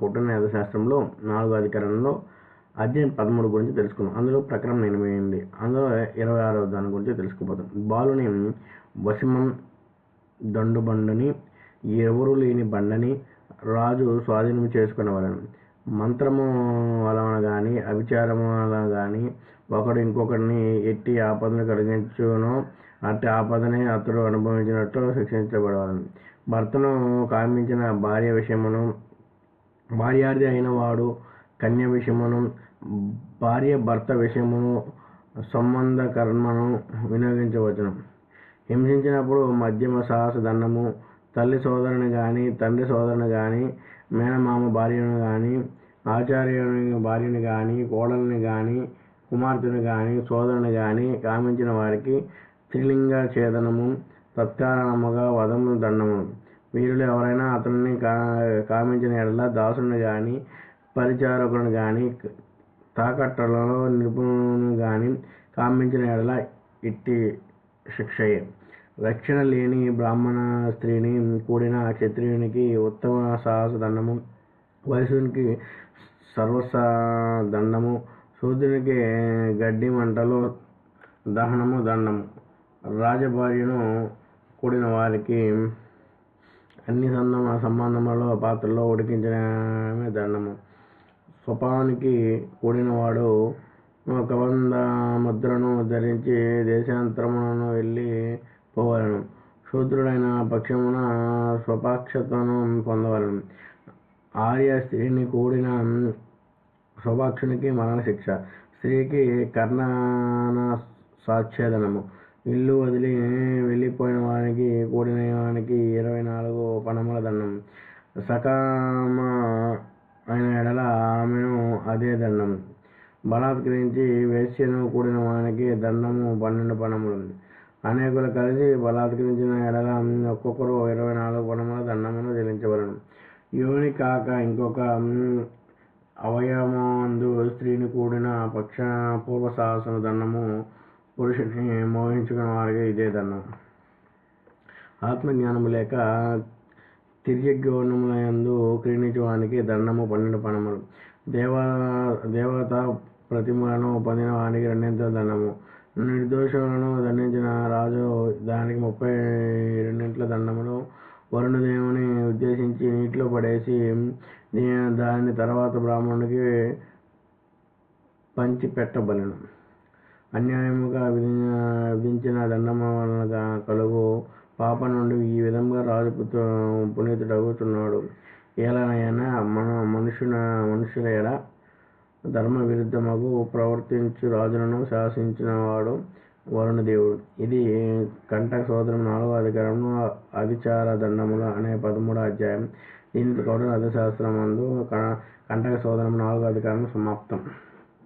కుటుంబ న్యాయ శాస్త్రంలో నాలుగో అధికారంలో అధ్యయనం పదమూడు గురించి తెలుసుకుందాం. అందులో ప్రకరణం ఎనభై ఎనిమిది అందులో ఇరవై ఆరవ దాని గురించి తెలుసుకుపోతాం బాలుని వశమం దండుబండని ఎవరు లేని బండని రాజు స్వాధీనం చేసుకునేవాళ్ళను మంత్రము వలన కానీ అభిచారము వలన కానీ ఒకడు ఇంకొకరిని ఎట్టి ఆపదను కలిగించునో అట్టి ఆపదని అతడు అనుభవించినట్టు శిక్షించబడవాలని భర్తను కామించిన భార్య విషయమును భార్యార్థి అయిన వాడు కన్య విషయమును భార్య భర్త విషయమును సంబంధ కర్మను వినియోగించవచ్చును. హింసించినప్పుడు మధ్యమ సాహస దండము తల్లి సోదరుని కానీ తండ్రి సోదరుని కానీ మేనమామ భార్యను కానీ ఆచార్యుని భార్యని కానీ కోడల్ని కానీ కుమార్తెను కానీ సోదరుని కానీ కామించిన వారికి త్రిలింగ ఛేదనము తత్కారణముగా వదము దండము. వీరిలో ఎవరైనా అతనిని కా కామించిన ఎడల దాసుని కానీ పరిచారకుని కానీ తాకట్టలలో నిపుణులను కానీ కామించిన ఎడల ఇట్టి శిక్షయే. రక్షణ లేని బ్రాహ్మణ స్త్రీని కూడిన క్షత్రియునికి ఉత్తమ సాహస దండము వయసునికి సర్వస దండము సూర్యునికి గడ్డి మంటలో దహనము దండము. రాజభార్యను కూడిన వారికి అన్ని సంబంధ సంబంధములలో పాత్రలో ఉడికించడమే దండము. స్వపానికి కూడినవాడు కబంధ ముద్రను ధరించి దేశాంతరములను వెళ్ళి పోవాలను. శూద్రుడైన పక్షమున స్వపాక్షతను పొందవలను. ఆర్య స్త్రీని కూడిన స్వపాక్షునికి మరణశిక్ష. స్త్రీకి కర్ణన సాచ్ఛేదనము. ఇల్లు వదిలి వెళ్ళిపోయిన వానికి కూడిన వానికి ఇరవై నాలుగు పణముల దండం. సకామ అయిన ఎడల ఆమెను అదే దండం. బలాత్కరించి వేశ్యను కూడిన వానికి దండము పన్నెండు పణములు. అనేకులు కలిసి బలాత్కరించిన ఎడల ఒక్కొక్కరు ఇరవై నాలుగు పణముల దండమును చెల్లించవలను యోని కాక ఇంకొక అవయవందు స్త్రీని కూడిన పక్ష పూర్వ సాహసన దండము పురుషుని మోహించుకున్న వారికి ఇదే దండం ఆత్మజ్ఞానము లేక తిర్యజ్ఞములందు క్రీణించడానికి దండము పన్నెండు పణములు దేవ దేవత ప్రతిమలను పొందిన వానికి రెండింతల దండము. నిర్దోషులను దండించిన రాజు దానికి ముప్పై రెండింట్ల దండములు. వరుణదేవుని ఉద్దేశించి నీటిలో పడేసి దాని తర్వాత బ్రాహ్మణుడికి పంచి పెట్టబలను అన్యాయముగా విధించిన దండము వలన కలుగు పాప నుండి ఈ విధంగా రాజు పునీతుడగుతున్నాడు ఏలనైనా మన మనుషుల మనుషుల ఎడ ధర్మ విరుద్ధమగు ప్రవర్తించు రాజులను శాసించినవాడు వరుణదేవుడు ఇది కంటక సోదరం నాలుగో అధికారంలో అధిచార దండములు అనే పదమూడో అధ్యాయం. దీనితో కూడా అర్థశాస్త్రం అందు కంటక సోదరం నాలుగో అధికారం సమాప్తం.